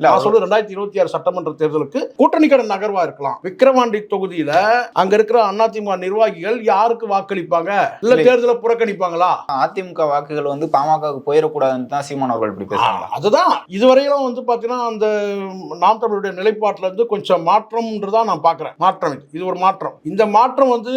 இல்ல, சொல்றது ரெண்டாயிரத்தி இருபத்தி ஆறு சட்டமன்ற தேர்தலுக்கு கூட்டணிக்கான நகர்வா இருக்கலாம். விக்கிரவாண்டி தொகுதியில அங்க இருக்கிற அதிமுக நிர்வாகிகள் யாருக்கு வாக்களிப்பாங்க? இல்ல. தேர்தலை புறக்கணிப்பாங்களா? அதிமுக வாக்குகள் வந்து பாமகவுக்கு போயிடக்கூடாதுன்னு தான் சீமான் அவர்கள் இப்படி பேசுறாங்க. அதுதான். இதுவரையிலும் வந்து பாத்தீங்கன்னா அந்த நாம் தமிழுடைய நிலைப்பாட்டுல இருந்து கொஞ்சம் மாற்றம்ன்றதா நான் பாக்குறேன். மாற்றம் இது. இது ஒரு மாற்றம். இந்த மாற்றம் வந்து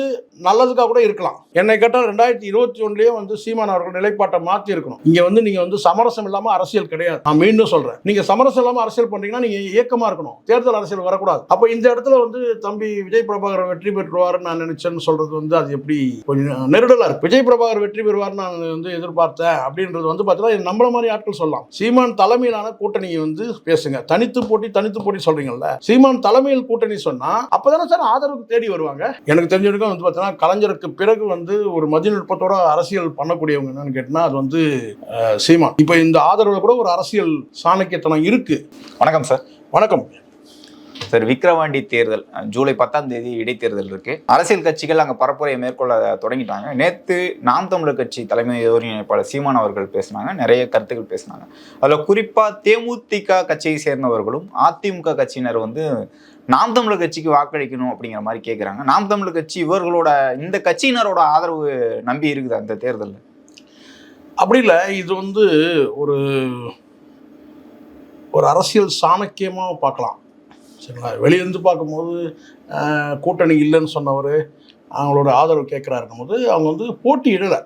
நல்லதுக்காக கூட இருக்கலாம். என்னை கேட்டால் ரெண்டாயிரத்தி இருபத்தி ஒன்றுலயே வந்து சீமான் அவர்கள் நிலைப்பாட்டை மாத்தி இருக்கணும் இங்க வந்து நீங்க வந்து சமரசம் இல்லாம அரசியல் கிடையாது. நான் மீண்டும் சொல்றேன். நீங்க சமரசம் இல்லாம அரசியல் பண்றீங்கன்னா நீங்க இயக்கமா இருக்கணும். தேர்தல் அரசியல் வரக்கூடாது. அப்ப இந்த இடத்துல வந்து தம்பி விஜய் பிரபாகர் வெற்றி பெற்றுவார் நான் நினைச்சேன்னு சொல்றது வந்து அது எப்படி கொஞ்சம் நெருடலா இருக்கு. விஜய் பிரபாகர் வெற்றி பெறுவார்னு நான் வந்து எதிர்பார்த்தேன். அப்படின்றது வந்து பார்த்தீங்கன்னா நம்மள மாதிரி ஆட்கள் சொல்லலாம். சீமான் தலைமையிலான கூட்டணியை வந்து பேசுங்க. தனித்து போட்டி தனித்து போட்டி சொல்றீங்கல்ல. சீமான் தலைமையில் கூட்டணி சொன்னா அப்பதானே சார் ஆதரவுக்கு தேடி வருவாங்க? எனக்கு தெரிஞ்ச வந்து பார்த்தீங்கன்னா கலைஞருக்கு பிறகு வந்து ஒரு மதிநுட்பத்தோட அரசியல் பண்ணக்கூடியவங்க என்னன்னு கேட்டினா அது வந்து சீமான். இப்போ இந்த ஆதரவுல கூட ஒரு அரசியல் சாணக்கியத்தனம் இருக்கு. வணக்கம் சார் வணக்கம். சார் விக்கிரவாண்டி தேர்தல் ஜூலை பத்தாம் தேதி இடைத்தேர்தல் இருக்கு. அரசியல் கட்சிகள் அங்க பரப்புரையை மேற்கொள்ள தொடங்கிட்டாங்க. நேத்து நாம் தமிழர் கட்சி தலைமை ஒருங்கிணைப்பாளர் சீமான் அவர்கள் பேசினாங்க. நிறைய கருத்துக்கள் பேசினாங்க. அதுல குறிப்பா தேமுதிக கட்சியை சேர்ந்தவர்களும் அதிமுக கட்சியினர் வந்து நாம் தமிழர் கட்சிக்கு வாக்களிக்கணும் அப்படிங்கிற மாதிரி கேட்குறாங்க நாம் தமிழர் கட்சி இவர்களோட இந்த கட்சியினரோட ஆதரவு நம்பி இருக்குது அந்த தேர்தலில்? அப்படி இல்லை. இது வந்து ஒரு ஒரு அரசியல் சாணக்கியமாக பார்க்கலாம். சரிங்களா? வெளியிருந்து பார்க்கும்போது கூட்டணி இல்லைன்னு சொன்னவர் அவங்களோட ஆதரவு கேட்குறாருக்கும் போது அவங்க வந்து போட்டியிடலை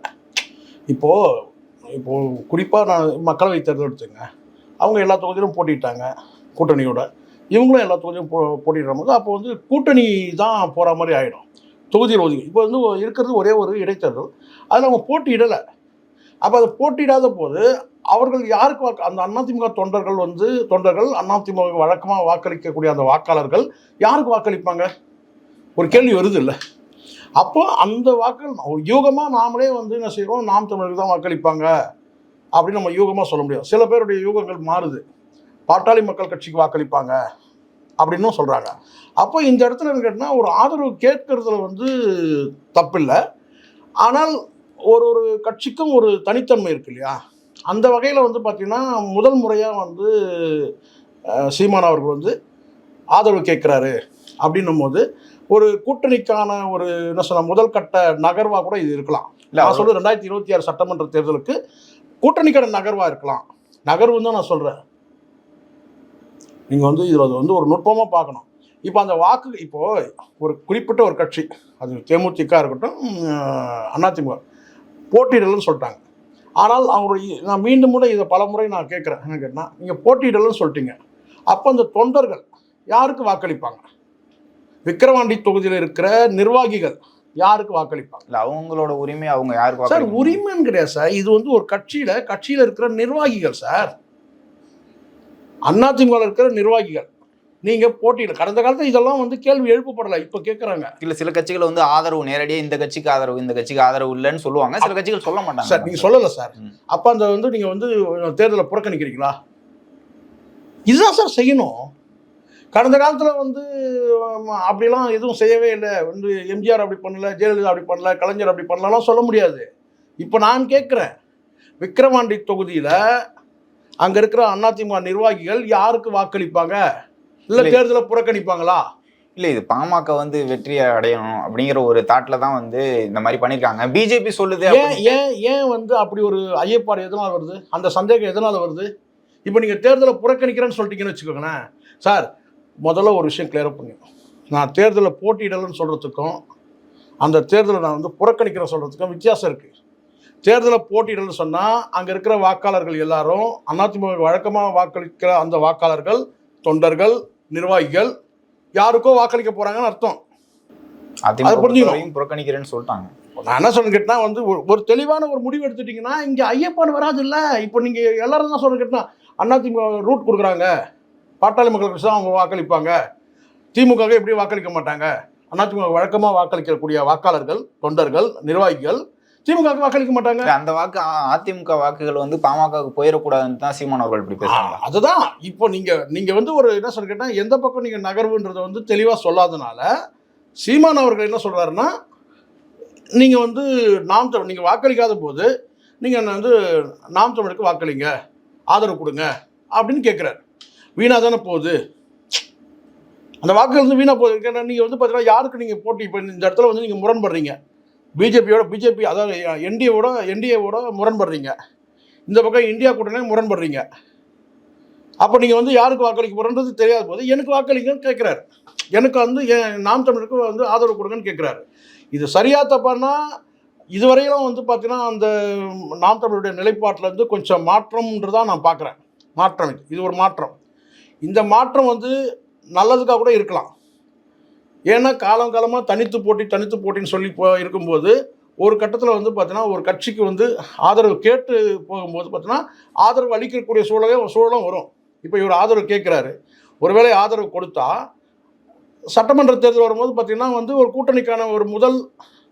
இப்போது இப்போது குறிப்பாக நான் மக்களவை தேர்தல் எடுத்துங்க அவங்க எல்லா தொகுதியிலும் போட்டிட்டாங்க கூட்டணியோட. இவங்களும் எல்லா தொகுதியும் போ போட்டிடுற போது அப்போ வந்து கூட்டணி தான் போகிற மாதிரி ஆகிடும் தொகுதியில் ஒதுக்கி இப்போ வந்து இருக்கிறது ஒரே ஒரு இடைத்தேர்தல். அதில் அவங்க போட்டியிடலை அப்போ அதை போட்டியிடாத போது அவர்கள் யாருக்கு வாக்கு? அந்த அதிமுக தொண்டர்கள் வந்து தொண்டர்கள் அதிமுக வழக்கமாக வாக்களிக்கக்கூடிய அந்த வாக்காளர்கள் யாருக்கு வாக்களிப்பாங்க? ஒரு கேள்வி வருது இல்லை. அப்போ அந்த வாக்கள் யூகமாக நாமளே வந்து என்ன செய்கிறோம் நாம் தமிழருக்கு தான் வாக்களிப்பாங்க அப்படின்னு நம்ம யூகமாக சொல்ல முடியாது. சில பேருடைய யூகங்கள் மாறுது. பாட்டாளி மக்கள் கட்சிக்கு வாக்களிப்பாங்க அப்படின்னும் சொல்கிறாங்க அப்போ இந்த இடத்துல என்ன கேட்டினா ஒரு ஆதரவு கேட்கறதுல வந்து தப்பில்லை. ஆனால் ஒரு ஒரு கட்சிக்கும் ஒரு தனித்தன்மை இருக்கு இல்லையா? அந்த வகையில் வந்து பார்த்திங்கன்னா முதல் முறையாக வந்து சீமான் அவர்கள் வந்து ஆதரவு கேட்குறாரு அப்படின்னும் போது ஒரு கூட்டணிக்கான ஒரு என்ன சொல்ல முதல் கட்ட நகர்வாக கூட இது இருக்கலாம். இல்ல, நான் சொல்றது ரெண்டாயிரத்தி இருபத்தி ஆறு சட்டமன்ற தேர்தலுக்கு கூட்டணிக்கான நகர்வாக இருக்கலாம். நகர்வுன்னு தான் நான் சொல்கிறேன் நீங்கள் வந்து இதில் வந்து ஒரு நுட்பமாக பார்க்கணும். இப்போ அந்த வாக்கு இப்போ ஒரு குறிப்பிட்ட ஒரு கட்சி அது தேமுதிக இருக்கட்டும் அதிமுக போட்டியிடலன்னு சொல்லிட்டாங்க. ஆனால் அவங்களுடைய நான் மீண்டும் கூட இதை பல முறை நான் கேட்குறேன். என்ன கேட்டால் நீங்கள் போட்டியிடலன்னு சொல்லிட்டீங்க. அப்போ அந்த தொண்டர்கள் யாருக்கு வாக்களிப்பாங்க? விக்கிரவாண்டி தொகுதியில் இருக்கிற நிர்வாகிகள் யாருக்கு வாக்களிப்பாங்க? இல்ல அவங்களோட உரிமை அவங்க யாருக்கு சார்? உரிமைன்னு கிடையாது சார். இது வந்து ஒரு கட்சியில கட்சியில இருக்கிற நிர்வாகிகள் சார். அதிமுக இருக்கிற நிர்வாகிகள். நீங்க போட்டியிட கடந்த காலத்துல இதெல்லாம் வந்து கேள்வி எழுப்பப்படல இப்ப கேக்குறாங்க. இல்ல சில கட்சிகள் வந்து ஆதரவு நேரடியா இந்த கட்சிக்கு ஆதரவு இந்த கட்சிக்கு ஆதரவு இல்லைன்னு சொல்லுவாங்க. சில கட்சிகள் சொல்ல சார் மாட்டாங்க நீங்க சொல்லல சார். அப்ப அந்த வந்து நீங்க வந்து தேர்தலை புறக்கணிக்கிறீங்களா? இதுதான் சார் செய்யணும். கடந்த காலத்துல வந்து அப்படிலாம் எதுவும் செய்யவே இல்லை. வந்து எம்ஜிஆர் அப்படி பண்ணல ஜெயலலிதா அப்படி பண்ணல கலைஞர் அப்படி பண்ணலாம் சொல்ல முடியாது. இப்போ நான் கேட்குறேன் விக்கிரவாண்டி தொகுதியில அங்க இருக்கிற அதிமுக நிர்வாகிகள் யாருக்கு வாக்களிப்பாங்க? இல்ல. தேர்தலை புறக்கணிப்பாங்களா? இல்ல இது பாமக வந்து வெற்றி அடையணும் அப்படிங்கிற ஒரு தாட்ல தான் வந்து இந்த மாதிரி பண்ணிருக்காங்க பிஜேபி சொல்லுது ஏன் ஏன் ஏன் வந்து அப்படி ஒரு ஐயப்பாடு எதனால வருது? அந்த சந்தேகம் எதனால வருது? இப்போ நீங்கள் தேர்தலை புறக்கணிக்கிறேன்னு சொல்லிட்டீங்கன்னு வச்சுக்கோங்களேன். சார் முதல்ல ஒரு விஷயம் கிளியர் பண்ணுங்க நான் தேர்தலை போட்டியிடலன்னு சொல்கிறதுக்கும் அந்த தேர்தலை நான் வந்து புறக்கணிக்கிறேன் சொல்கிறதுக்கும் வித்தியாசம் இருக்குது தேர்தலை போட்டியிடலன்னு சொன்னால் அங்கே இருக்கிற வாக்காளர்கள் எல்லாரும் அதிமுக வழக்கமாக வாக்களிக்கிற அந்த வாக்காளர்கள் தொண்டர்கள் நிர்வாகிகள் யாருக்கோ வாக்களிக்க போகிறாங்கன்னு அர்த்தம். அது புரிஞ்சுக்கணும். புறக்கணிக்கிறேன்னு சொல்லிட்டாங்க. நான் என்ன சொல்றேன் கேட்டா வந்து ஒரு- தெளிவான ஒரு முடிவு எடுத்துட்டீங்கன்னா இங்க ஐயப்பாடு வராது இல்ல? இப்போ நீங்க எல்லாரும் தான் சொல்றேன் கேட்டா அதிமுக ரூட் கொடுக்குறாங்க. பாட்டாளி மக்கள் கட்சி தான் அவங்க வாக்களிப்பாங்க. திமுக எப்படி வாக்களிக்க மாட்டாங்க. அதிமுக வழக்கமா வாக்களிக்கக்கூடிய வாக்காளர்கள் தொண்டர்கள் நிர்வாகிகள் திமுக வாக்களிக்க மாட்டாங்க. அந்த வாக்கு அதிமுக வாக்குகள் வந்து பாமகவுக்கு போயிடக்கூடாதுன்னு தான் சீமான் அவர்கள் இப்படி பேசுறாங்க. அதுதான். இப்போ நீங்க நீங்க வந்து ஒரு என்ன சொல்ற கேட்டா எந்த பக்கம் நீங்க நகர்வுன்றதை வந்து தெளிவா சொல்லாதனால சீமான் அவர்கள் என்ன சொல்றாருன்னா நீங்க வந்து நாம் தமிழ் நீங்க வாக்களிக்காத போது நீங்க வந்து நாம் தமிழுக்கு வாக்களிங்க ஆதரவு கொடுங்க அப்படின்னு கேட்குறாரு வீணாக தானே போகுது. அந்த வாக்குகள் வந்து வீணாக போகுது. நீங்கள் வந்து பார்த்தீங்கன்னா யாருக்கு நீங்கள் போட்டி இப்போ இந்த இடத்துல வந்து நீங்கள் முரண்படுறீங்க. பிஜேபியோட பிஜேபி அதாவது என்டிஏவோட என்டிஏவோட முரண்படுறீங்க. இந்த பக்கம் இந்தியா கூட்டணி முரண்படுறீங்க. அப்போ நீங்கள் வந்து யாருக்கு வாக்களிக்க போகிறன்றது தெரியாத போது எனக்கு வாக்களிங்கன்னு கேட்குறாரு. எனக்கு வந்து என் நாம் தமிழருக்கு வந்து ஆதரவு கொடுங்கன்னு கேட்குறாரு. இது சரியா தப்பான்னா இதுவரையிலும் வந்து பார்த்தீங்கன்னா அந்த நாம் தமிழுடைய நிலைப்பாட்டில் இருந்து கொஞ்சம் மாற்றம்ன்றதான் நான் பார்க்குறேன் மாற்றம் இது ஒரு மாற்றம். இந்த மாற்றம் வந்து நல்லதுக்காக கூட இருக்கலாம். ஏன்னா காலம் காலமாக தனித்து போட்டி தனித்து போட்டின்னு சொல்லி போ இருக்கும்போது ஒரு கட்டத்தில் வந்து பார்த்தீங்கன்னா ஒரு கட்சிக்கு வந்து ஆதரவு கேட்டு போகும்போது பார்த்தீங்கன்னா ஆதரவு அளிக்கக்கூடிய சூழலே சூழலும் வரும். இப்போ இவர் ஆதரவு கேட்குறாரு ஒருவேளை ஆதரவு கொடுத்தா சட்டமன்ற தேர்தல் வரும்போது பார்த்திங்கன்னா வந்து ஒரு கூட்டணிக்கான ஒரு முதல்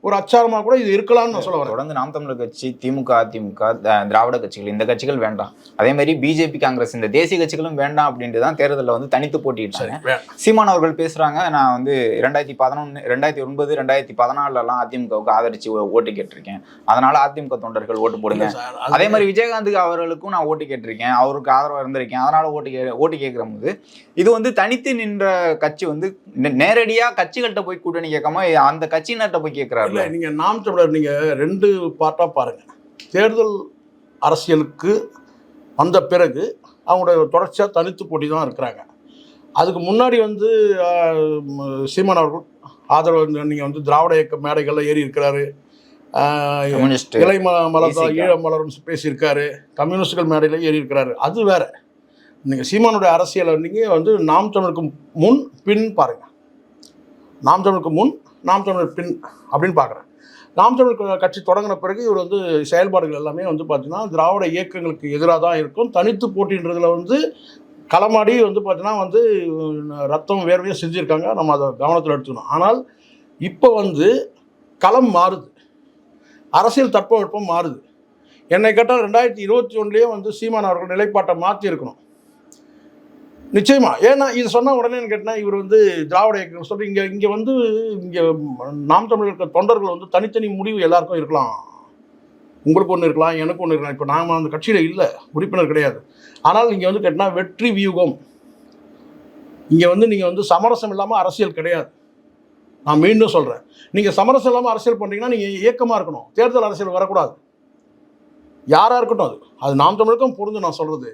ஒரு அச்சாரமாக கூட இது இருக்கலாம்னு நான் சொல்ல வரேன். தொடர்ந்து நாம் தமிழர் கட்சி திமுக அதிமுக திராவிட கட்சிகள் இந்த கட்சிகள் வேண்டாம். அதே மாதிரி பிஜேபி காங்கிரஸ் இந்த தேசிய கட்சிகளும் வேண்டாம் அப்படின்ட்டு தான் தேர்தலில் வந்து தனித்து போட்டியிட்டாங்க சீமான் அவர்கள் பேசுறாங்க நான் வந்து ரெண்டாயிரத்தி பதினொன்று ரெண்டாயிரத்தி ஒன்பது ரெண்டாயிரத்தி பதினாலுலாம் அதிமுகவுக்கு ஆதரிச்சு ஓட்டு கேட்டிருக்கேன். அதனால அதிமுக தொண்டர்கள் ஓட்டு போடுங்க. அது- மாதிரி விஜயகாந்த் அவர்களுக்கும் நான் ஓட்டு கேட்டிருக்கேன். அவருக்கு ஆதரவா இருந்திருக்கேன். அதனால ஓட்டு கே ஓட்டு கேட்கிற போது இது வந்து தனித்து நின்ற கட்சி வந்து நே- நேரடியா கட்சிகள்கிட்ட போய் கூட்டணி கேட்காம அந்த கட்சியினர்கிட்ட போய் கேட்கிறாரு. இல்லை நீங்கள் நாம் தமிழர் நீங்கள் ரெண்டு பார்ட்டாக பாருங்கள் தேர்தல் அரசியலுக்கு வந்த பிறகு அவங்களோட தொடர்ச்சியாக தனித்து போட்டி தான் இருக்கிறாங்க. அதுக்கு முன்னாடி வந்து சீமான் அவர்கள் ஆதரவு நீங்கள் வந்து திராவிட இயக்க மேடைகளில் ஏறி இருக்கிறாரு. இலை ம மலர்தான் ECK. ஈழ மலர்னு பேசியிருக்காரு. கம்யூனிஸ்டுகள் மேடையில் ஏறி இருக்கிறாரு. அது வேற. நீங்கள் சீமானுடைய அரசியலை நீங்கள் வந்து நாம் தமிழுக்கு முன் பின் பாருங்க. நாம் தமிழுக்கு முன் நாம் தமிழர் பின் அப்படின்னு பார்க்குறேன். நாம் தமிழ் கட்சி தொடங்கின பிறகு இவர் வந்து செயல்பாடுகள் எல்லாமே வந்து பார்த்தீங்கன்னா திராவிட இயக்கங்களுக்கு எதிராக தான் இருக்கும். தனித்து போட்டின்றதுல வந்து களமாடி வந்து பார்த்தீங்கன்னா வந்து ரத்தம் வேர்வையும் செஞ்சுருக்காங்க. நம்ம அதை கவனத்தில் எடுத்துக்கணும். ஆனால் இப்போ வந்து களம் மாறுது. அரசியல் தட்பவெப்பம் மாறுது. என்னை கேட்டால் ரெண்டாயிரத்தி இருபத்தி ஒன்றுலேயே வந்து சீமான் அவர்கள் நிலைப்பாட்டை மாற்றி இருக்கணும் நிச்சயமா. ஏன்னா இது சொன்ன உடனே என்ன கேட்டால் இவர் வந்து திராவிட இயக்கம் சொல்லி இங்கே இங்கே வந்து இங்கே நாம் தமிழர் தொண்டர்கள் வந்து தனித்தனி முடிவு எல்லாருக்கும் இருக்கலாம். உங்களுக்கு ஒன்று இருக்கலாம் எனக்கு ஒன்று இருக்கலாம். இப்போ நாம் அந்த கட்சியில் இல்லை உறுப்பினர் கிடையாது. ஆனால் இங்கே வந்து கேட்டினா வெற்றி வியூகம். இங்கே வந்து நீங்கள் வந்து சமரசம் இல்லாமல் அரசியல் கிடையாது. நான் மீண்டும் சொல்கிறேன் நீங்கள் சமரசம் இல்லாமல் அரசியல் பண்ணுறீங்கன்னா நீங்கள் இயக்கமாக இருக்கணும். தேர்தல் அரசியல் வரக்கூடாது. யாராக இருக்கட்டும் அது. அது நாம் தமிழுக்கும் பொருந்து நான் சொல்கிறது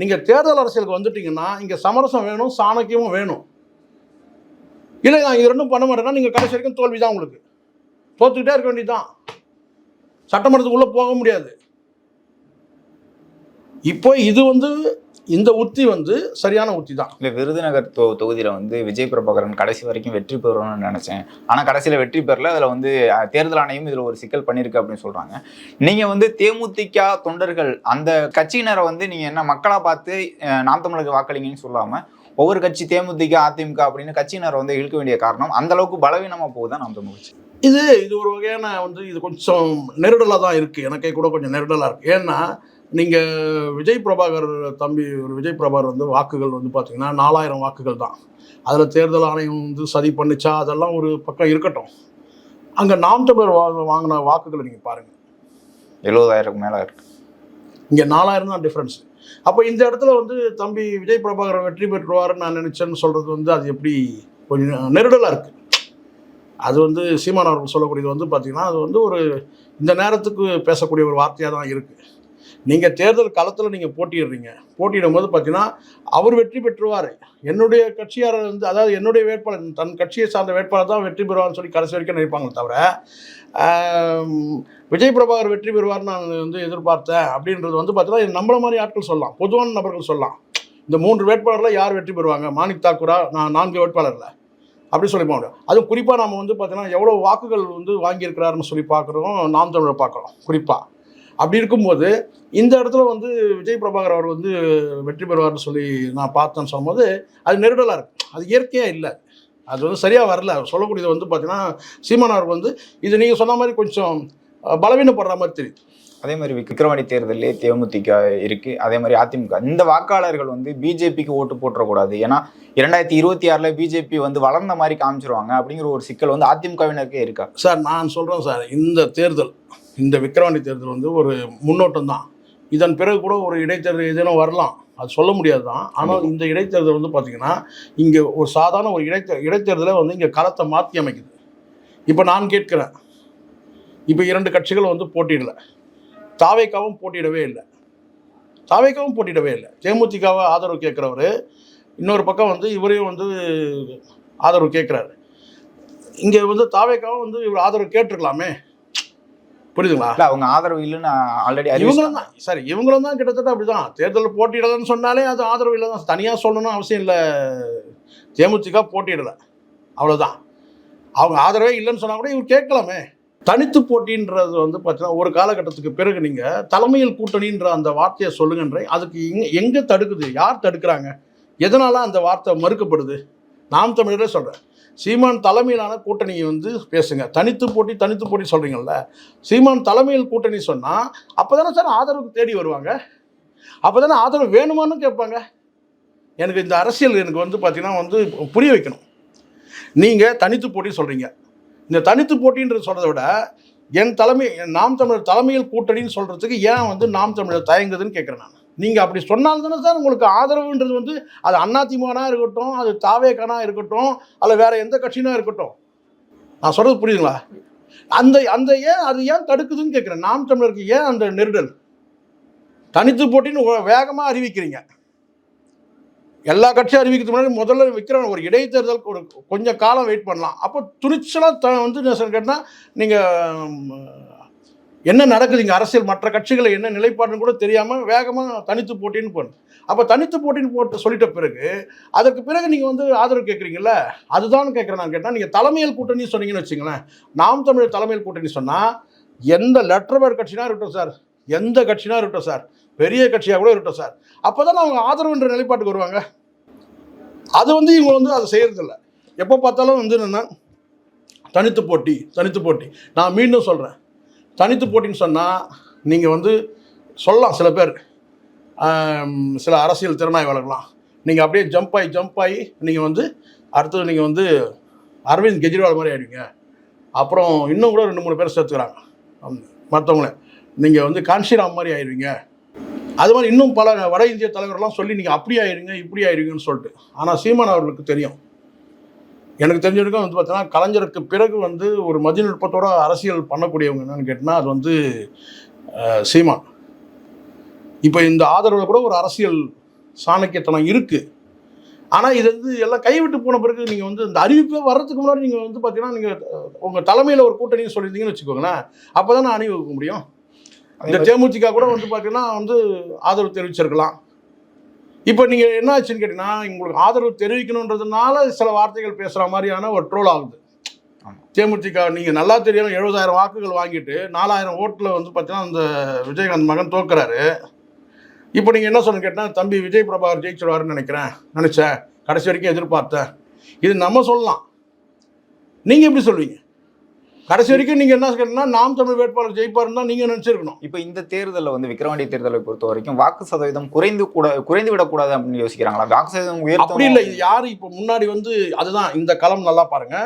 நீங்கள் தேர்தல் அரசியலுக்கு வந்துட்டீங்கன்னா இங்கே சமரசம் வேணும் சாணக்கியமும் வேணும். இல்லை நான் இது ரெண்டும் பண்ண மாட்டேன்னா நீங்கள் கடைசி வரைக்கும் தோல்வி தான் உங்களுக்கு. தோத்துக்கிட்டே இருக்க வேண்டியதுதான். சட்டமன்றத்துக்குள்ளே போக முடியாது. இப்போ இது வந்து இந்த உத்தி வந்து சரியான உத்தி தான். இல்ல விருதுநகர் தொ தொகுதியில வந்து விஜய் பிரபாகரன் கடைசி வரைக்கும் வெற்றி பெறணும்னு நினைச்சேன். ஆனா கடைசியில வெற்றி பெறல. அதுல வந்து தேர்தல் ஆணையம் இதுல ஒரு சிக்கல் பண்ணிருக்கு அப்படின்னு சொல்றாங்க. நீங்க வந்து தேமுதிக தொண்டர்கள் அந்த கட்சியினரை வந்து நீங்க என்ன மக்களா பார்த்து நாம் தமிழருக்கு வாக்களிங்கன்னு சொல்லாம ஒவ்வொரு கட்சி தேமுதிக அதிமுக அப்படின்னு கட்சியினரை வந்து இழுக்க வேண்டிய காரணம் அந்த அளவுக்கு பலவீனமா போகுதான் நாம் தமிழ் இது இது ஒரு வகையான வந்து இது கொஞ்சம் நெருடலாக தான் இருக்குது எனக்கே கூட கொஞ்சம் நெருடலாக இருக்குது ஏன்னா நீங்கள் விஜய் பிரபாகர் தம்பி ஒரு விஜய் பிரபாகர் வந்து வாக்குகள் வந்து பார்த்தீங்கன்னா நாலாயிரம் வாக்குகள் தான். அதில் தேர்தல் ஆணையம் வந்து சதி பண்ணுச்சா அதெல்லாம் ஒரு பக்கம் இருக்கட்டும். அங்கே நாம் தமிழர் வா வாங்கின வாக்குகளை நீங்கள் பாருங்கள் எழுபதாயிரம் மேல இருக்கு. இங்கே நாலாயிரம் தான் டிஃப்ரென்ஸ் அப்போ இந்த இடத்துல வந்து தம்பி விஜய் பிரபாகரன் வெற்றி பெற்றுவாருன்னு நான் நினச்சேன்னு சொல்கிறது வந்து அது எப்படி கொஞ்சம் நெருடலாக இருக்குது அது வந்து சீமான் அவர்கள் சொல்லக்கூடியது வந்து பார்த்திங்கன்னா அது வந்து ஒரு இந்த நேரத்துக்கு பேசக்கூடிய ஒரு வார்த்தையாக தான் இருக்குது நீங்கள் தேர்தல் களத்தில் நீங்கள் போட்டிடுறீங்க போட்டியிடும் போது பார்த்தீங்கன்னா அவர் வெற்றி பெற்றுவார். என்னுடைய கட்சியார் வந்து அதாவது என்னுடைய வேட்பாளர் தன் கட்சியை சார்ந்த வேட்பாளர் தான் வெற்றி பெறுவார்னு சொல்லி கடைசி வரைக்கும் நினைப்பாங்களே தவிர விஜய் பிரபாகர் வெற்றி பெறுவார் நான் வந்து எதிர்பார்த்தேன் அப்படின்றது வந்து பார்த்தீங்கன்னா நம்மள மாதிரி ஆட்கள் சொல்லலாம். பொதுவான நபர்கள் சொல்லலாம். இந்த மூன்று வேட்பாளரில் யார் வெற்றி பெறுவாங்க? மாணிக் தாக்கூரா? நான் நான்கு வேட்பாளரில். அப்படி சொல்லி போக அதுவும் குறிப்பாக நம்ம வந்து பார்த்தீங்கன்னா எவ்வளோ வாக்குகள் வந்து வாங்கியிருக்கிறாருன்னு சொல்லி பார்க்குறோம் நாம் தமிழை பார்க்குறோம் குறிப்பாக அப்படி இருக்கும்போது இந்த இடத்துல வந்து விஜய் பிரபாகர் அவர் வந்து வெற்றி பெறுவார்னு சொல்லி நான் பார்த்தேன்னு சொல்லும்போது அது நெருடலாக இருக்கு. அது இயற்கையாக இல்லை. அது வந்து சரியாக வரல. சொல்லக்கூடியது வந்து பார்த்தீங்கன்னா சீமான் அவர்கள் வந்து இது நீங்கள் சொன்ன மாதிரி கொஞ்சம் பலவீனப்படுற மாதிரி தெரியுது. அதே மாதிரி விக்கிரவாணி தேர்தலே தேமுதிக இருக்கு. அதே மாதிரி அதிமுக. இந்த வாக்காளர்கள் வந்து பிஜேபிக்கு ஓட்டு போட்டுறக்கூடாது. ஏன்னா இரண்டாயிரத்தி இருபத்தி ஆறுல பிஜேபி வந்து வளர்ந்த மாதிரி காமிச்சிருவாங்க அப்படிங்கிற ஒரு சிக்கல் வந்து அதிமுகவினருக்கே இருக்கா? சார் நான் சொல்கிறேன் சார். இந்த தேர்தல் இந்த விக்கிரவாண்டி தேர்தல் வந்து ஒரு முன்னோட்டம் தான் இதன் பிறகு கூட ஒரு இடைத்தேர்தல் ஏதேனும் வரலாம். அது சொல்ல முடியாது தான் ஆனால் இந்த இடைத்தேர்தல் வந்து பார்த்தீங்கன்னா இங்கே ஒரு சாதாரண ஒரு இடைத்தே இடைத்தேர்தலை வந்து இங்கே களத்தை மாற்றி அமைக்குது. இப்போ நான் கேட்கிறேன். இப்போ இரண்டு கட்சிகள் வந்து போட்டியிடல. தாவேக்காவும் போட்டியிடவே இல்லை. தாவேக்காவும் போட்டியிடவே இல்லை. தேமுதிகவை ஆதரவு கேட்குறவர் இன்னொரு பக்கம் வந்து இவரையும் வந்து ஆதரவு கேட்குறாரு. இங்கே வந்து தாவேக்காவும் வந்து இவர் ஆதரவு கேட்டிருக்கலாமே. புரியுதுங்களா? இல்ல அவங்க ஆதரவு இல்லைன்னு ஆல்ரெடி இவங்களும் தான் சரி இவங்களும் தான் கிட்டத்தட்ட அப்படிதான். தேர்தலில் போட்டியிடலன்னு சொன்னாலே அது ஆதரவு இல்லை தான். தனியாக சொல்லணும்னு அவசியம் இல்லை. தேமுதிக போட்டியிடலை. அவ்வளோதான் அவங்க ஆதரவே இல்லைன்னு சொன்னா கூட இவர் கேட்கலாமே. தனித்து போட்டின்றது வந்து பார்த்தீங்கன்னா ஒரு காலகட்டத்துக்கு பிறகு நீங்கள் தலைமையில் கூட்டணின்ற அந்த வார்த்தையை சொல்லுங்கன்ற அதுக்கு எங்க எங்கே தடுக்குது? யார் தடுக்கிறாங்க? எதனால அந்த வார்த்தை மறுக்கப்படுது? நாம் தமிழரே சொல்கிறேன் சீமான் தலைமையிலான கூட்டணியை வந்து பேசுங்க. தனித்து போட்டி தனித்து போட்டி சொல்கிறீங்கல்ல சீமான் தலைமையில் கூட்டணி சொன்னால் அப்போ தானே சார் ஆதரவுக்கு தேடி வருவாங்க? அப்போ தானே ஆதரவு வேணுமான்னு கேட்பாங்க? எனக்கு இந்த அரசியல் எனக்கு வந்து பார்த்தீங்கன்னா வந்து புரிய வைக்கணும். நீங்கள் தனித்து போட்டி சொல்கிறீங்க இந்த தனித்து போட்டின்றது சொல்கிறத விட என் தலைமை என் நாம் தமிழர் தலைமையில் கூட்டணின்னு சொல்கிறதுக்கு ஏன் வந்து நாம் தமிழர் தயங்குதுன்னு கேட்குறேன் நான். நீங்கள் அப்படி சொன்னால் தானே சார் உங்களுக்கு ஆதரவுன்றது வந்து அது அதிமுகனா இருக்கட்டும் அது தாவேக்கானா இருக்கட்டும் அல்ல வேறு எந்த கட்சினா இருக்கட்டும். நான் சொல்கிறது புரியுதுங்களா? அந்த அந்த ஏன் அது ஏன் தடுக்குதுன்னு கேட்குறேன் நாம் தமிழருக்கு ஏன் அந்த நெருடல்? தனித்து போட்டின்னு வேகமாக அறிவிக்கிறீங்க. எல்லா கட்சியும் அறிவிக்கிறது முன்னாடி முதல்ல வைக்கிற ஒரு இடைத்தேர்தல் ஒரு கொஞ்சம் காலம் வெயிட் பண்ணலாம். அப்போ துணிச்சலாக த வந்து என்ன கேட்டால் நீங்கள் என்ன நடக்குது இங்கே அரசியல்? மற்ற கட்சிகளை என்ன நிலைப்பாடுன்னு கூட தெரியாமல் வேகமாக தனித்து போட்டின்னு போன அப்போ தனித்து போட்டின்னு போட்டு சொல்லிட்ட பிறகு அதற்கு பிறகு நீங்கள் வந்து ஆதரவு கேட்குறீங்கல்ல அதுதான் கேட்குறேன் நான் கேட்டால் நீங்கள் தலைமையில் கூட்டணி சொன்னீங்கன்னு வச்சுங்களேன் நாம் தமிழர் தலைமையில் கூட்டணி சொன்னால் எந்த லெட்டர் பேர் கட்சினா இருக்கட்டும் சார் எந்த கட்சினா இருக்கட்டும் சார் பெரிய கட்சியாக கூட இருக்கட்டும் சார் அப்போ தான் அவங்க ஆதரவுன்ற நிலைப்பாட்டுக்கு வருவாங்க. அது வந்து இவங்க வந்து அதை செய்கிறதில்ல எப்போ பார்த்தாலும் வந்து என்னென்னா தனித்து போட்டி தனித்து போட்டி. நான் மீண்டும் சொல்கிறேன் தனித்து போட்டின்னு சொன்னால் நீங்கள் வந்து சொல்லலாம் சில பேர். சில அரசியல் திறனாய்வாளர்கள்லாம் நீங்கள் அப்படியே ஜம்ப் ஆகி ஜம்ப் ஆகி நீங்கள் வந்து அடுத்தது நீங்கள் வந்து அரவிந்த் கெஜ்ரிவால் மாதிரி ஆயிடுவீங்க. அப்புறம் இன்னும் கூட ரெண்டு மூணு பேர் சேர்த்துக்கிறாங்க. மற்றவங்கள நீங்கள் வந்து கான்ஷிராம் மாதிரி ஆயிடுவீங்க. அது மாதிரி இன்னும் பல வட இந்திய தலைவர்கள்லாம் சொல்லி நீங்கள் அப்படி ஆயிடுங்க இப்படி ஆயிருங்கன்னு சொல்லிட்டு. ஆனால் சீமான் அவர்களுக்கு தெரியும். எனக்கு தெரிஞ்சவருக்கும் வந்து பார்த்தீங்கன்னா கலைஞருக்கு பிறகு வந்து ஒரு மதிநுட்பத்தோட அரசியல் பண்ணக்கூடியவங்க என்னன்னு கேட்டினா அது வந்து சீமான் இப்போ இந்த ஆதரவில் கூட ஒரு அரசியல் சாணக்கியத்தனம் இருக்குது ஆனால் இது வந்து எல்லாம் கைவிட்டு போன பிறகு நீங்கள் வந்து இந்த அறிவிப்பே வர்றதுக்கு முன்னாடி நீங்கள் வந்து பார்த்தீங்கன்னா நீங்கள் உங்கள் தலைமையில் ஒரு கூட்டணி சொல்லியிருந்தீங்கன்னு வச்சுக்கோங்களேன் அப்போ தான் அணி வைக்க முடியும். இந்த தேமுதிக கூட வந்து பார்த்தீங்கன்னா வந்து ஆதரவு தெரிவிச்சிருக்கலாம். இப்போ நீங்கள் என்ன ஆச்சுன்னு கேட்டிங்கன்னா உங்களுக்கு ஆதரவு தெரிவிக்கணுன்றதுனால சில வார்த்தைகள் பேசுகிற மாதிரியான ஒரு ட்ரோல் ஆகுது. தேமுதிக நீங்கள் நல்லா தெரியும் எழுபதாயிரம் வாக்குகள் வாங்கிட்டு நாலாயிரம் ஓட்டில் வந்து பார்த்தீங்கன்னா அந்த விஜயகாந்த் மகன் தோக்குறாரு. இப்போ நீங்கள் என்ன சொல்லுங்க கேட்டால் தம்பி விஜய் பிரபாகர் ஜெயிச்சிடுவாருன்னு நினைக்கிறேன். நினச்சேன். கடைசி வரைக்கும் எதிர்பார்த்தேன். இது நம்ம சொல்லலாம். நீங்கள் எப்படி சொல்வீங்க? கடைசி வரைக்கும் நீங்கள் என்ன கேட்டீங்கன்னா நாம் தமிழ் வேட்பாளர் ஜெயிப்பாருன்னு தான் நீங்கள் நினச்சிருக்கணும். இப்போ இந்த தேர்தலில் வந்து விக்கிரவாண்டி தேர்தலை பொறுத்த வரைக்கும் வாக்கு சதவீதம் குறைந்து கூட குறைந்து விடக்கூடாது அப்படின்னு யோசிக்கிறாங்களா? வாக்கு சதவீதம் அப்படி இல்லை. யார் இப்போ முன்னாடி வந்து அதுதான் இந்த களம் நல்லா பாருங்க.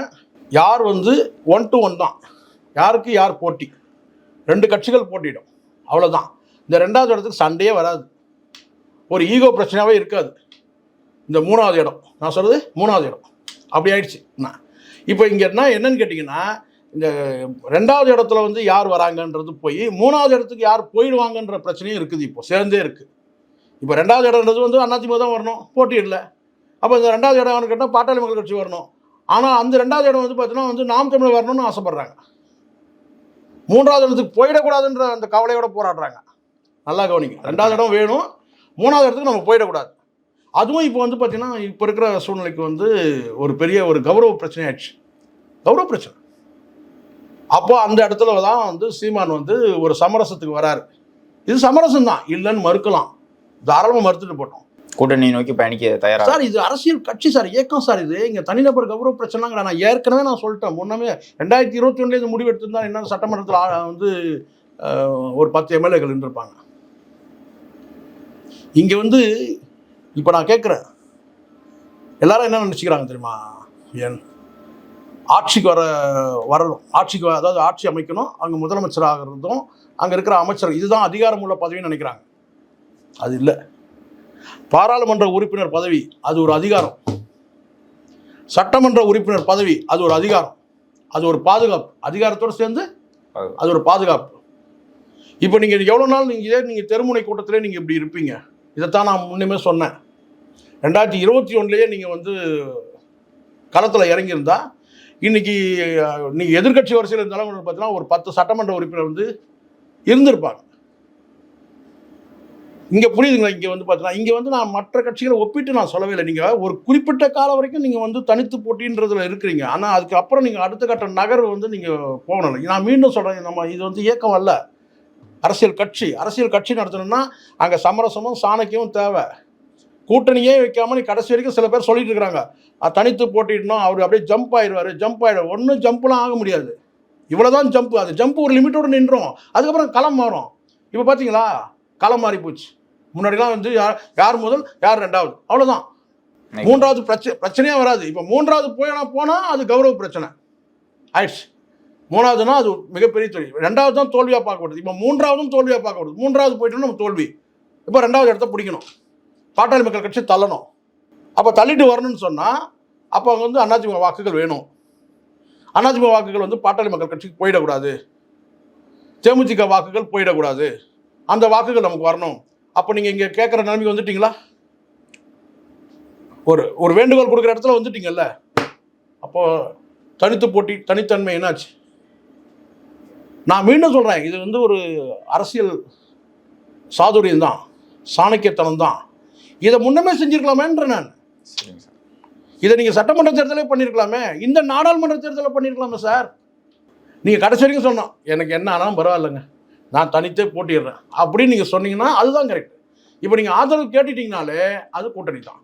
யார் வந்து ஒன் டு ஒன் தான். யாருக்கு யார் போட்டி? ரெண்டு கட்சிகள் போட்டியிடும். அவ்வளோதான் இந்த ரெண்டாவது இடத்துக்கு சண்டையே வராது. ஒரு ஈகோ பிரச்சனையாகவே இருக்காது. இந்த மூணாவது இடம். நான் சொல்றது மூணாவது இடம். அப்படி ஆயிடுச்சு. நான். இப்போ இங்கே என்ன என்னன்னு கேட்டிங்கன்னா இந்த ரெண்டாவது இடத்துல வந்து யார் வராங்கன்றது போய் மூணாவது இடத்துக்கு யார் போயிடுவாங்கன்ற பிரச்சனையும் இருக்குது இப்போ சேர்ந்தே இருக்குது இப்போ ரெண்டாவது இடம்ன்றது வந்து அதிமுக தான் வரணும் போட்டியிடல அப்போ இந்த ரெண்டாவது இடம் கேட்டால் பாட்டாளி மக்கள் கட்சி வரணும். ஆனால் அந்த ரெண்டாவது இடம் வந்து பார்த்தீங்கன்னா வந்து நாம் தமிழ் வரணும்னு ஆசைப்பட்றாங்க. மூன்றாவது இடத்துக்கு போயிடக்கூடாதுன்ற அந்த கவலையோட போராடுறாங்க. நல்லா கவனிங்க. ரெண்டாவது இடம் வேணும் மூணாவது இடத்துக்கு நம்ம போயிடக்கூடாது. அதுவும் இப்போ வந்து பார்த்திங்கன்னா இப்போ இருக்கிற சூழ்நிலைக்கு வந்து ஒரு பெரிய ஒரு கௌரவ பிரச்சனை கௌரவ பிரச்சனை. அப்போ அந்த இடத்துல தான் வந்து சீமான் வந்து ஒரு சமரசத்துக்கு வராரு. இது சமரசம் தான். இல்லைன்னு மறுக்கலாம். தாராளமாக மறுத்துட்டு போட்டோம். கூட்டணி நோக்கி பயணிக்க தயாரா? சார் இது அரசியல் கட்சி சார். இயக்கம் சார் இது. இங்க தனிநபர் கௌரவ பிரச்சனைங்கிற நான் ஏற்கனவே நான் சொல்லிட்டேன். முன்னமே ரெண்டாயிரத்தி இருபத்தி ஒன்றுல இது முடிவு எடுத்திருந்தா என்ன சட்டமன்றத்தில் வந்து ஒரு பத்து எம்எல்ஏக்கள் இருந்திருப்பாங்க. இங்க வந்து இப்போ நான் கேட்குறேன். எல்லாரும் என்ன நினச்சிக்கிறாங்க தெரியுமா? ஏன் ஆட்சிக்கு வர வரணும். ஆட்சிக்கு அதாவது ஆட்சி அமைக்கணும். அங்கே முதலமைச்சராக இருந்தும் அங்கே இருக்கிற அமைச்சர் இதுதான் அதிகாரமுள்ள பதவின்னு நினைக்கிறாங்க. அது இல்லை. பாராளுமன்ற உறுப்பினர் பதவி அது ஒரு அதிகாரம். சட்டமன்ற உறுப்பினர் பதவி அது ஒரு அதிகாரம். அது ஒரு பாதுகாப்பு. அதிகாரத்தோடு சேர்ந்து அது ஒரு பாதுகாப்பு. இப்போ நீங்கள் எவ்வளோ நாள் நீங்கள் இதே நீங்கள் தெருமுனை கூட்டத்திலே நீங்கள் இப்படி இருப்பீங்க? இதைத்தான் நான் முன்னுமே சொன்னேன். ரெண்டாயிரத்தி இருபத்தி ஒன்றுலேயே நீங்கள் வந்து களத்தில் இறங்கியிருந்தால் இன்னைக்கு நீங்கள் எதிர்க்கட்சி வரிசையில் இருந்தாலும் பார்த்தீங்கன்னா ஒரு பத்து சட்டமன்ற உறுப்பினர் வந்து இருந்திருப்பாங்க. இங்கே புரியுதுங்களா? இங்கே வந்து பார்த்தீங்கன்னா இங்கே வந்து நான் மற்ற கட்சிகளை ஒப்பிட்டு நான் சொல்லவே இல்லை. நீங்கள் ஒரு குறிப்பிட்ட காலம் வரைக்கும் நீங்கள் வந்து தனித்து போட்டின்றதுல இருக்கிறீங்க. ஆனால் அதுக்கப்புறம் நீங்கள் அடுத்த கட்ட நகர்வு வந்து நீங்கள் போகணும். நான் மீண்டும் சொல்கிறேன் நம்ம இது வந்து இயக்கம் அல்ல. அரசியல் கட்சி அரசியல் கட்சி நடத்தணும்னா அங்கே சமரசமும் சாணக்கியமும் தேவை. கூட்டணியே வைக்காம நீ கடைசி வரைக்கும் சில பேர் சொல்லிட்டு இருக்கிறாங்க "அஹ், தனித்து போட்டிடணும். அவர் அப்படியே ஜம்ப் ஆயிடுவார் ஜம்ப் ஆயிடுவார். ஒன்றும் ஜம்ப்லாம் ஆக முடியாது. இவ்வளோதான் ஜம்ப் அது ஜம்ப் ஒரு லிமிட்டோடு நின்றோம். அதுக்கப்புறம் களம் மாறும். இப்போ பார்த்தீங்களா களம் மாறி போச்சு. முன்னாடிலாம் வந்து யார் யார் முதல் யார் ரெண்டாவது? அவ்வளோதான் மூன்றாவது பிரச்சனை பிரச்சனையே வராது. இப்போ மூன்றாவது போனா போனால் அது கௌரவ பிரச்சனை. ஆயிடுச்சு. மூணாவதுனா அது மிகப்பெரிய தோல்வி. ரெண்டாவது தான் தோல்வியாக பார்க்கப்படுது இப்போ மூன்றாவதும் தோல்வியாக பார்க்கப்படுது மூன்றாவது போயிட்டோம்னா நம்ம தோல்வி. இப்போ ரெண்டாவது இடத்த பிடிக்கணும். பாட்டாளி மக்கள் கட்சி தள்ளணும். அப்போ தள்ளிட்டு வரணும்னு சொன்னால் அப்போ அங்கே வந்து அதிமுக வாக்குகள் வேணும். அதிமுக வாக்குகள் வந்து பாட்டாளி மக்கள் கட்சிக்கு போயிடக்கூடாது. தேமுதிக வாக்குகள் போயிடக்கூடாது. அந்த வாக்குகள் நமக்கு வரணும். அப்போ நீங்கள் இங்கே கேட்குற நிலைமைக்கு வந்துட்டீங்களா? ஒரு ஒரு வேண்டுகோள் கொடுக்குற இடத்துல வந்துட்டீங்கல்ல? அப்போது தனித்து போட்டி தனித்தன்மை என்னாச்சு? நான் மீண்டும் சொல்கிறேன் இது வந்து ஒரு அரசியல் சாதுரியம் தான் சாணக்கியத்தனம் தான் இதை முன்னமே செஞ்சிருக்கலாமேன்ற நான். இதை நீங்கள் சட்டமன்ற தேர்தலே பண்ணியிருக்கலாமே இந்த நாடாளுமன்ற தேர்தலில் பண்ணியிருக்கலாமே சார். நீங்கள் கடைசி வரைக்கும் சொன்னோம் எனக்கு என்ன ஆனாலும் பரவாயில்லைங்க. நான் தனித்தே போட்டிடுறேன் அப்படின்னு நீங்கள் சொன்னீங்கன்னா அதுதான் கரெக்ட் இப்போ நீங்கள் ஆதரவு கேட்டுட்டீங்கனாலே அது கூட்டணி தான்.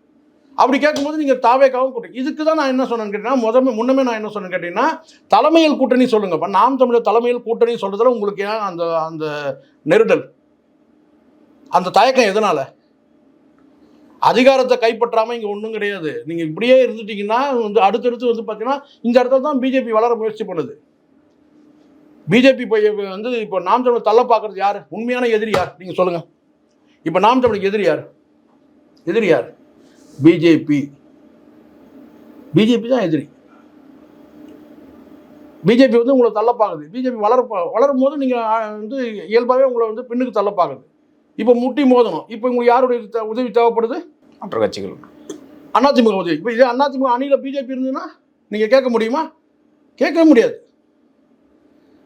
அப்படி கேட்கும்போது நீங்கள் தாவேக்காவும் கூட்டணி. இதுக்கு தான் நான் என்ன சொன்னேன்னு கேட்டீங்கன்னா முதல்ல முன்னமே நான் என்ன சொன்னேன்னு கேட்டிங்கன்னா தலைமையில் கூட்டணி சொல்லுங்க. இப்போ நாம் தமிழர் தலைமையில் கூட்டணி சொல்கிறதுல உங்களுக்கு ஏன் அந்த அந்த நெருடல்? அந்த தயக்கம் எதனால்? அதிகாரத்தை கைப்பற்றாமல் இங்கே ஒன்றும் கிடையாது. நீங்கள் இப்படியே இருந்துட்டீங்கன்னா வந்து அடுத்தடுத்து வந்து பார்த்தீங்கன்னா இந்த இடத்துல தான் பிஜேபி வளர முயற்சி பண்ணுது. பிஜேபி போய் வந்து இப்போ நாம் தமிழ் தள்ள பார்க்கறது யார்? உண்மையான எதிரி யார்? நீங்கள் சொல்லுங்கள் இப்போ நாம் தமிழுக்கு எதிரி யார்? எதிரி யார்? பிஜேபி பிஜேபி தான் எதிரி. பிஜேபி வந்து உங்களை தள்ள பார்க்குது. பிஜேபி வளர வளரும் போது நீங்கள் வந்து இயல்பாகவே உங்களை வந்து பின்னுக்கு தள்ள பார்க்குது. இப்போ முட்டி மோதணும். இப்போ உங்களுக்கு யாருடைய உதவி தேவைப்படுது? மற்ற கட்சிகள். அதிமுக இப்போ இதே அதிமுக அணியில் பிஜேபி இருந்ததுன்னா நீங்கள் கேட்க முடியுமா? கேட்க முடியாது.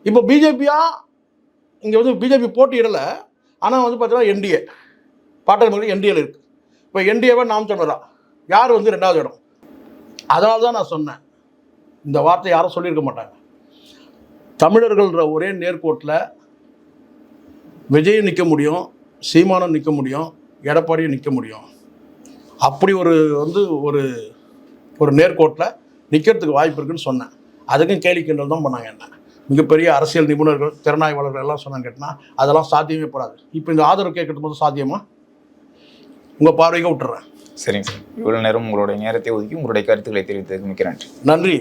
இப்போ பிஜேபியாக இங்கே வந்து பிஜேபி போட்டியிடலை. ஆனால் வந்து பார்த்தீங்கன்னா என்டிஏ பாட்டாளி மக்கள் என்டிஏல இருக்குது இப்போ என்டிஏவை நாம் சொன்னதா? யார் வந்து ரெண்டாவது இடம்? அதனால தான் நான் சொன்னேன். இந்த வார்த்தை யாரும் சொல்லியிருக்க மாட்டாங்க. தமிழர்கள்ன்ற ஒரே நேர்கோட்டில் விஜயும் நிற்க முடியும் சீமானம் நிற்க முடியும் எடப்பாடியும் நிற்க முடியும். அப்படி ஒரு வந்து ஒரு ஒரு நேர்கோட்டில் நிற்கிறதுக்கு வாய்ப்பு இருக்குன்னு சொன்னேன். அதுக்கும் கேலி கிண்டல் தான் பண்ணாங்க என்ன. மிகப்பெரிய அரசியல் நிபுணர்கள் திறனாய்வாளர்கள் எல்லாம் சொன்னாங்க கேட்டினா அதெல்லாம் சாத்தியமே படாது. இப்போ இந்த ஆதரவு கேட்கறது போது சாத்தியமா? உங்கள் பார்வைக்கு விட்டுறேன். சரிங்க சார். இவ்வளோ நேரம் உங்களுடைய நேரத்தை ஒதுக்கி உங்களுடைய கருத்துக்களை தெரிவித்ததுக்கு மிக்க நன்றி. நன்றி.